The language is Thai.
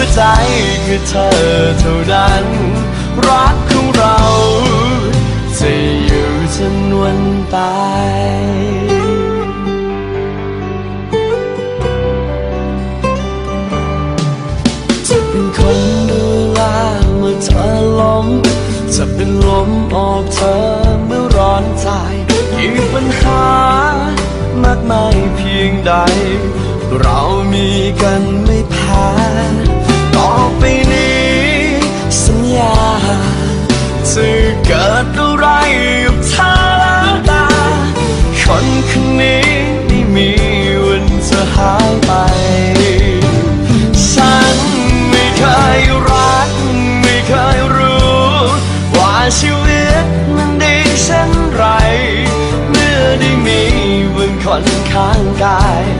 วใจคือเธอเท่านั้น รักของเราจะอยู่จนวันตายจะเป็นคนดูแลเมื่อเธอล้มจะเป็นลมออกเธอเมื่อร้อนใจยิ่งปัญหามากมายเพียงใด เรามีกันไม่แพ้ต่อไปนี้ สัญญาจะเกิดอะไรกับเธอแล้วตาคนคนนี้ไม่มีวันจะหายไป ฉันไม่เคยรัก ไม่เคยรู้ ว่าชีวิตมันดีเช่นไร เมื่อได้มีวันคนข้างกาย